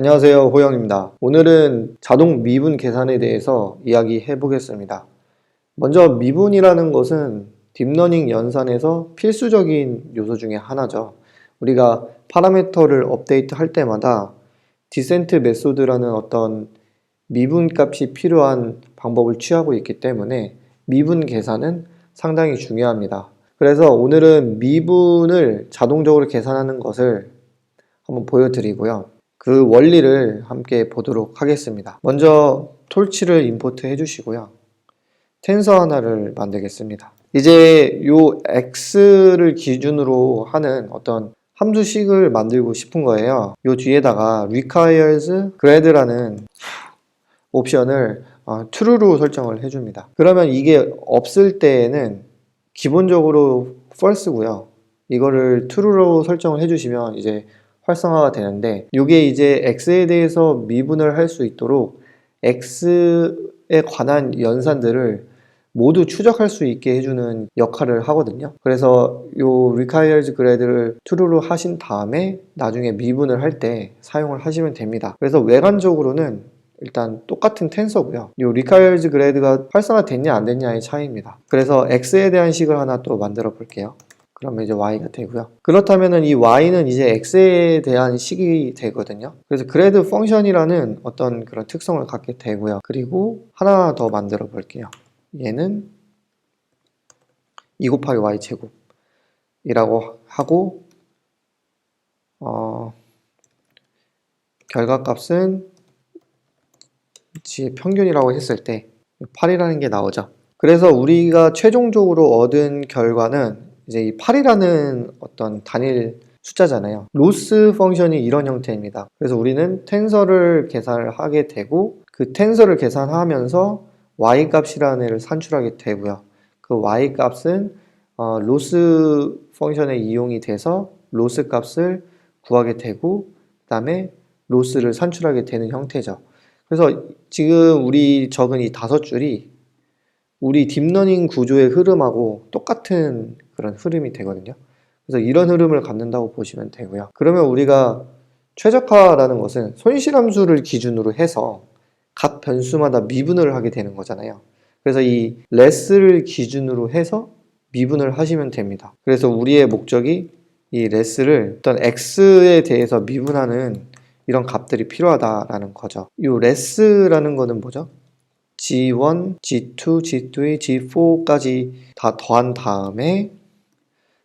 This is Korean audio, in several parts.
안녕하세요. 호영입니다. 오늘은 자동 미분 계산에 대해서 이야기해 보겠습니다. 먼저 미분이라는 것은 딥러닝 연산에서 필수적인 요소 중에 하나죠. 우리가 파라미터를 업데이트 할 때마다 디센트 메소드라는 어떤 미분 값이 필요한 방법을 취하고 있기 때문에 미분 계산은 상당히 중요합니다. 그래서 오늘은 미분을 자동적으로 계산하는 것을 한번 보여드리고요. 그 원리를 함께 보도록 하겠습니다. 먼저 톨치를 임포트 해주시고요. 텐서 하나를 만들겠습니다. 이제 요 x를 기준으로 하는 어떤 함수식을 만들고 싶은 거예요. 요 뒤에다가 requires grad라는 옵션을 어, true로 설정을 해줍니다. 그러면 이게 없을 때에는 기본적으로 false고요. 이거를 true로 설정을 해주시면 이제 활성화가 되는데 이게 이제 x에 대해서 미분을 할 수 있도록 x에 관한 연산들을 모두 추적할 수 있게 해주는 역할을 하거든요. 그래서 요 requires grade를 true로 하신 다음에 나중에 미분을 할 때 사용을 하시면 됩니다. 그래서 외관적으로는 일단 똑같은 텐서고요. 요 requires grade가 활성화 됐냐 안 됐냐의 차이입니다. 그래서 x에 대한 식을 하나 또 만들어 볼게요. 그러면 이제 y가 되고요. 그렇다면은 이 y는 이제 x에 대한 식이 되거든요. 그래서 grad 펑션이라는 어떤 그런 특성을 갖게 되고요. 그리고 하나 더 만들어 볼게요. 얘는 2 곱하기 y 제곱이라고 하고 어, 결과값은 g의 평균이라고 했을 때 8이라는 게 나오죠. 그래서 우리가 최종적으로 얻은 결과는 이제 이 8이라는 어떤 단일 숫자잖아요. 로스 펑션이 이런 형태입니다. 그래서 우리는 텐서를 계산을 하게 되고 그 텐서를 계산하면서 y 값이라는 애를 산출하게 되고요. 그 y 값은 어, 로스 펑션에 이용이 돼서 로스 값을 구하게 되고 그 다음에 로스를 산출하게 되는 형태죠. 그래서 지금 우리 적은 이 다섯 줄이 우리 딥러닝 구조의 흐름하고 똑같은 그런 흐름이 되거든요. 그래서 이런 흐름을 갖는다고 보시면 되고요. 그러면 우리가 최적화라는 것은 손실함수를 기준으로 해서 각 변수마다 미분을 하게 되는 거잖아요. 그래서 이 레스를 기준으로 해서 미분을 하시면 됩니다. 그래서 우리의 목적이 이 레스를 어떤 x에 대해서 미분하는 이런 값들이 필요하다라는 거죠. 이 레스라는 거는 뭐죠? G1, G2, G3, G4까지 다 더한 다음에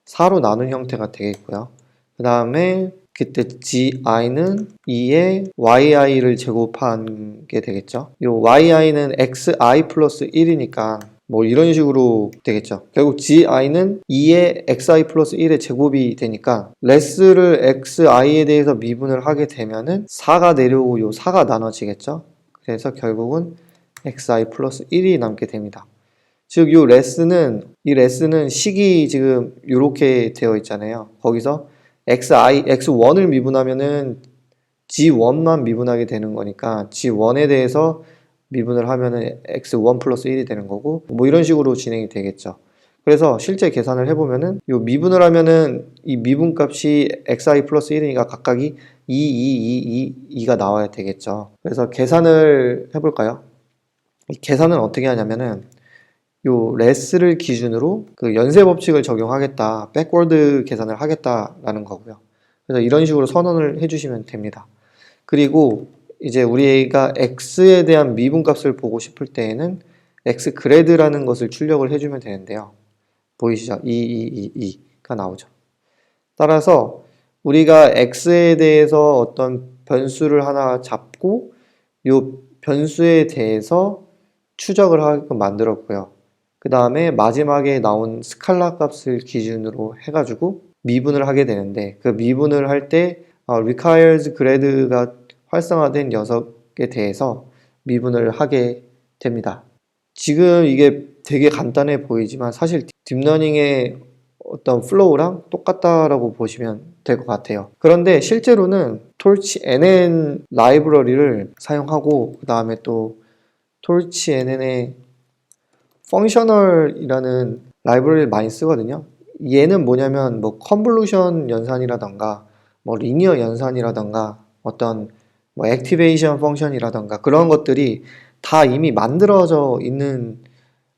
4로 나눈 형태가 되겠고요. 그 다음에 그때 gi는 2에 yi를 제곱한 게 되겠죠. 이 yi는 xi 플러스 1이니까 뭐 이런 식으로 되겠죠. 결국 gi는 2에 xi 플러스 1의 제곱이 되니까 레스를 xi에 대해서 미분을 하게 되면은 4가 내려오고 요 4가 나눠지겠죠. 그래서 결국은 xi 플러스 1이 남게 됩니다. 즉, 이 레스는, 이 레스는 식이 지금 이렇게 되어 있잖아요. 거기서 xi, x1을 미분하면은 g1만 미분하게 되는 거니까 g1에 대해서 미분을 하면은 x1 플러스 1이 되는 거고, 뭐 이런 식으로 진행이 되겠죠. 그래서 실제 계산을 해보면은 요 미분을 하면은 이 미분 값이 xi 플러스 1이니까 각각이 2, 2, 2, 2, 2가 나와야 되겠죠. 그래서 계산을 해볼까요? 이 계산은 어떻게 하냐면은 요 레스를 기준으로 그 연쇄 법칙을 적용하겠다, 백워드 계산을 하겠다라는 거고요. 그래서 이런 식으로 선언을 해주시면 됩니다. 그리고 이제 우리가 x에 대한 미분값을 보고 싶을 때에는 x 그레드라는 것을 출력을 해주면 되는데요. 보이시죠? 2, 2, 2, 2가 나오죠. 따라서 우리가 x에 대해서 어떤 변수를 하나 잡고 요 변수에 대해서 추적을 하게끔 만들었고요. 그 다음에 마지막에 나온 스칼라 값을 기준으로 해가지고 미분을 하게 되는데 그 미분을 할때 어, requires grade가 활성화된 녀석에 대해서 미분을 하게 됩니다. 지금 이게 되게 간단해 보이지만 사실 딥러닝의 어떤 플로우랑 똑같다라고 보시면 될 것 같아요. 그런데 실제로는 톨치 NN 라이브러리를 사용하고 그 다음에 또 톨치 NN의 펑셔널이라는 라이브러리를 많이 쓰거든요. 얘는 뭐냐면 뭐 컨볼루션 연산이라던가 뭐 리니어 연산이라던가 어떤 뭐 액티베이션 펑션이라던가 그런 것들이 다 이미 만들어져 있는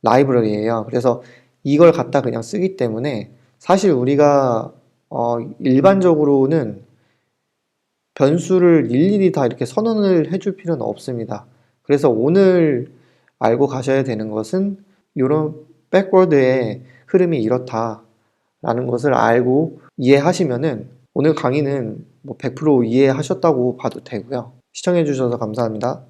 라이브러리예요. 그래서 이걸 갖다 그냥 쓰기 때문에 사실 우리가 어, 일반적으로는 변수를 일일이 다 이렇게 선언을 해줄 필요는 없습니다. 그래서 오늘 알고 가셔야 되는 것은 이런 백워드의 흐름이 이렇다라는 것을 알고 이해하시면은 오늘 강의는 뭐 100% 이해하셨다고 봐도 되고요. 시청해주셔서 감사합니다.